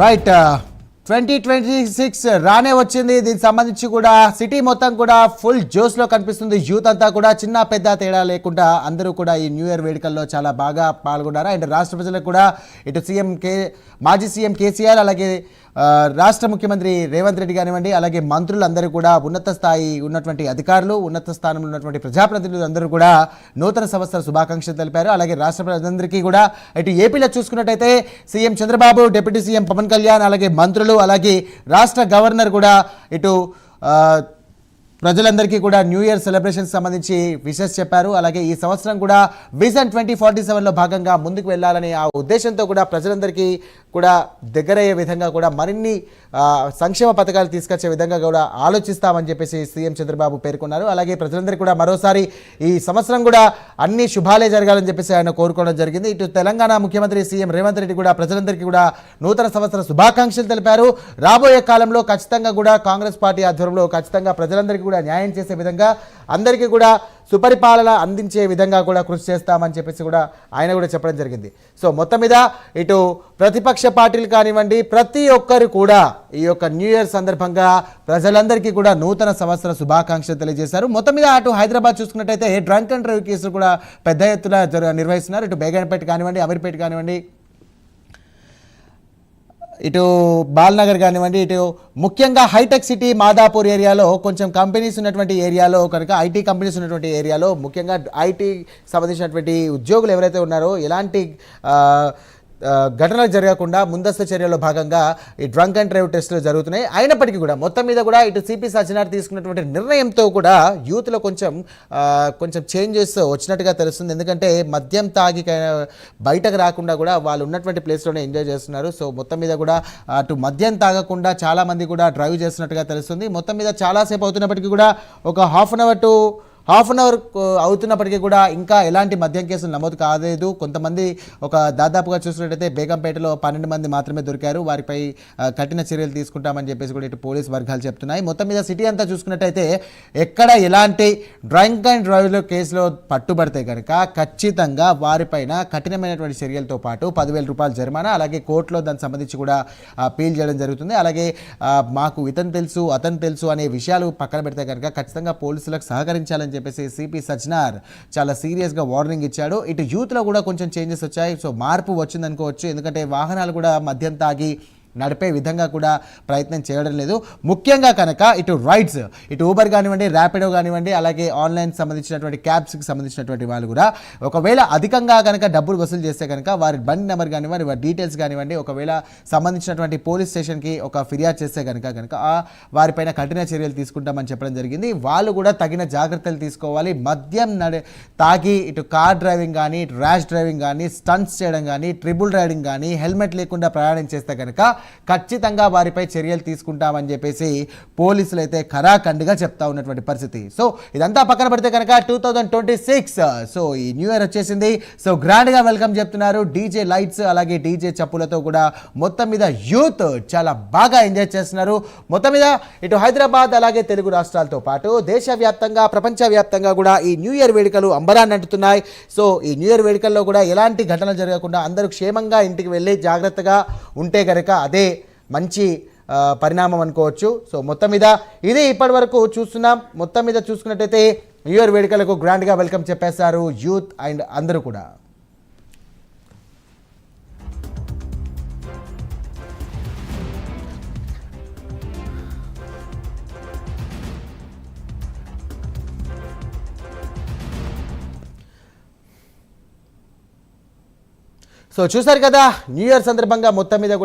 Right twenty twenty six రానే వచ్చింది. దీనికి సంబంధించి కూడా సిటీ మొత్తం కూడా ఫుల్ జోస్లో కనిపిస్తుంది. యూత్ అంతా కూడా చిన్న పెద్ద తేడా లేకుండా అందరూ కూడా ఈ న్యూ ఇయర్ వేడుకల్లో చాలా బాగా పాల్గొన్నారు. అండ్ రాష్ట్ర ప్రజలకు కూడా ఇటు సీఎం కే మాజీ సీఎం కేసీఆర్ అలాగే రాష్ట్ర ముఖ్యమంత్రి రేవంత్ రెడ్డి కానివ్వండి అలాగే మంత్రులందరూ కూడా ఉన్నత స్థాయి ఉన్నటువంటి అధికారులు ఉన్నత స్థానంలో ఉన్నటువంటి ప్రజాప్రతినిధులు అందరూ కూడా నూతన సంవత్సర శుభాకాంక్షలు తెలిపారు. అలాగే రాష్ట్ర ప్రజలందరికీ కూడా ఇటు ఏపీలో చూసుకున్నట్టయితే CM Chandrababu deputy CM Pawan Kalyan అలాగే మంత్రులు అలాగే రాష్ట్ర గవర్నర్ కూడా ఇటు ప్రజలందరికీ కూడా న్యూ ఇయర్ సెలబ్రేషన్ సంబంధించి విషెస్ చెప్పారు. అలాగే ఈ సంవత్సరం కూడా విజన్ ట్వంటీ ఫార్టీ సెవెన్లో భాగంగా ముందుకు వెళ్ళాలని ఆ ఉద్దేశంతో కూడా ప్రజలందరికీ కూడా దగ్గరయ్యే విధంగా కూడా మరిన్ని సంక్షేమ పథకాలు తీసుకొచ్చే విధంగా కూడా ఆలోచిస్తామని చెప్పేసి సీఎం చంద్రబాబు పేర్కొన్నారు. అలాగే ప్రజలందరికీ కూడా మరోసారి ఈ సంవత్సరం కూడా అన్ని శుభాలే జరగాలని చెప్పేసి ఆయన కోరుకోవడం జరిగింది. ఇటు తెలంగాణ ముఖ్యమంత్రి సీఎం రేవంత్ రెడ్డి కూడా ప్రజలందరికీ కూడా నూతన సంవత్సర శుభాకాంక్షలు తెలిపారు. రాబోయే కాలంలో ఖచ్చితంగా కూడా కాంగ్రెస్ పార్టీ ఆధ్వర్యంలో ఖచ్చితంగా ప్రజలందరికీ కూడా న్యాయం చేసే విధంగా అందరికీ కూడా సుపరిపాలన అందించే విధంగా కూడా కృషి చేస్తామని చెప్పేసి కూడా ఆయన కూడా చెప్పడం జరిగింది. సో మొత్తం మీద ఇటు ప్రతిపక్ష పార్టీలు కానివ్వండి ప్రతి ఒక్కరు కూడా ఈ యొక్క న్యూ ఇయర్ సందర్భంగా ప్రజలందరికీ కూడా నూతన సంవత్సర శుభాకాంక్షలు తెలియజేశారు. మొత్తం మీద అటు హైదరాబాద్ చూసుకున్నట్టయితే డ్రంక్ అండ్ డ్రైవ్ కేసులు కూడా పెద్ద ఎత్తున నిర్వహిస్తున్నారు. ఇటు బేగన్పేట కానివ్వండి అమీర్పేట కానివ్వండి ఇటు బాల్నగర్ కానివ్వండి ఇటు ముఖ్యంగా హైటెక్ సిటీ మాదాపూర్ ఏరియాలో కొంచెం కంపెనీస్ ఉన్నటువంటి ఏరియాలో కనుక ఐటీ కంపెనీస్ ఉన్నటువంటి ఏరియాలో ముఖ్యంగా ఐటీ సంబంధించినటువంటి ఉద్యోగులు ఎవరైతే ఉన్నారో ఎలాంటి ఘటనలు జరగకుండా ముందస్తు చర్యలో భాగంగా ఈ డ్రంక్ అండ్ డ్రైవ్ టెస్టులు జరుగుతున్నాయి. అయినప్పటికీ కూడా మొత్తం మీద కూడా ఇటు సిపి సజ్జనార్ తీసుకున్నటువంటి నిర్ణయంతో కూడా యూత్లో కొంచెం కొంచెం చేంజెస్ వచ్చినట్టుగా తెలుస్తుంది. ఎందుకంటే మద్యం తాగి బయటకు రాకుండా కూడా వాళ్ళు ఉన్నటువంటి ప్లేస్లోనే ఎంజాయ్ చేస్తున్నారు. సో మొత్తం మీద కూడా అటు మద్యం తాగకుండా చాలామంది కూడా డ్రైవ్ చేస్తున్నట్టుగా తెలుస్తుంది. మొత్తం మీద చాలాసేపు అవుతున్నప్పటికీ కూడా ఒక half an hour to half an hour అవుతున్నప్పటికీ కూడా ఇంకా ఎలాంటి మద్యం కేసులు నమోదు కాలేదు. కొంతమంది ఒక దాదాపుగా చూసినట్టయితే బేగంపేటలో పన్నెండు మంది మాత్రమే దొరికారు. వారిపై కఠిన చర్యలు తీసుకుంటామని చెప్పేసి కూడా ఇటు పోలీస్ వర్గాలు చెప్తున్నాయి. మొత్తం మీద సిటీ అంతా చూసుకున్నట్టయితే ఎక్కడ ఎలాంటి డ్రంక్ అండ్ డ్రైవ్లో కేసులో పట్టుబడితే కనుక ఖచ్చితంగా వారిపైన కఠినమైనటువంటి చర్యలతో పాటు పదివేల రూపాయల జరిమానా అలాగే కోర్టులో దానికి సంబంధించి కూడా అపీల్ చేయడం జరుగుతుంది. అలాగే మాకు ఇతను తెలుసు అతను తెలుసు అనే విషయాలు పక్కన పెడితే కనుక ఖచ్చితంగా పోలీసులకు సహకరించాలని చెప్పేసి సిపి సజ్నార్ చాలా సీరియస్గా వార్నింగ్ ఇచ్చాడు. ఇటు యూత్లో కూడా కొంచెం చేంజెస్ వచ్చాయి. సో మార్పు వచ్చిందనుకోవచ్చు. ఎందుకంటే వాహనాలు కూడా మద్యం తాగి నడిపే విధంగా కూడా ప్రయత్నం చేయడం లేదు. ముఖ్యంగా కనుక ఇటు రైడ్స్ ఇటు ఊబర్ కానివ్వండి ర్యాపిడో కానివ్వండి అలాగే ఆన్లైన్ సంబంధించినటువంటి క్యాబ్స్కి సంబంధించినటువంటి వాళ్ళు కూడా ఒకవేళ అధికంగా కనుక డబ్బులు వసూలు చేస్తే కనుక వారి బండి నెంబర్ కానివ్వండి వారి డీటెయిల్స్ కానివ్వండి ఒకవేళ సంబంధించినటువంటి పోలీస్ స్టేషన్కి ఒక ఫిర్యాదు చేస్తే కనుక కనుక వారిపైన కఠిన చర్యలు తీసుకుంటామని చెప్పడం జరిగింది. వాళ్ళు కూడా తగిన జాగ్రత్తలు తీసుకోవాలి. మద్యం నడి తాగి ఇటు కార్ డ్రైవింగ్ కానీ ఇటు ర్యాష్ డ్రైవింగ్ కానీ స్టంట్స్ చేయడం కానీ ట్రిబుల్ రైడింగ్ కానీ హెల్మెట్ లేకుండా ప్రయాణం చేస్తే కనుక ఖచ్చితంగా వారిపై చర్యలు తీసుకుంటామని చెప్పేసి పోలీసులు అయితే ఖరాఖండిగా చెప్తా ఉన్నటువంటి పరిస్థితి. సో ఇదంతా పక్కన పెడితే కనుక two thousand twenty six so ఈ న్యూ ఇయర్ వచ్చేసింది. సో గ్రాండ్గా వెల్కమ్ చెప్తున్నారు. డీజే లైట్స్ అలాగే డీజే చప్పులతో కూడా మొత్తం మీద యూత్ చాలా బాగా ఎంజాయ్ చేస్తున్నారు. మొత్తం మీద ఇటు హైదరాబాద్ అలాగే తెలుగు రాష్ట్రాలతో పాటు దేశవ్యాప్తంగా ప్రపంచవ్యాప్తంగా కూడా ఈ న్యూ ఇయర్ వేడుకలు అంబరాన్ని అంటుతున్నాయి. సో ఈ న్యూ ఇయర్ వేడుకల్లో కూడా ఎలాంటి ఘటనలు జరగకుండా అందరూ క్షేమంగా ఇంటికి వెళ్ళి జాగ్రత్తగా ఉంటే కనుక అదే మంచి పరిణామం అనుకోవచ్చు. సో మొత్తం మీద ఇదే ఇప్పటి వరకు చూస్తున్నాం. మొత్తం మీద చూసుకున్నట్టయితే న్యూ ఇయర్ వేడుకలకు గ్రాండ్గా వెల్కమ్ చెప్పేశారు యూత్ అండ్ అందరూ కూడా. సో చూసారు కదా న్యూ ఇయర్ సందర్భంగా మొత్తం మీద కూడా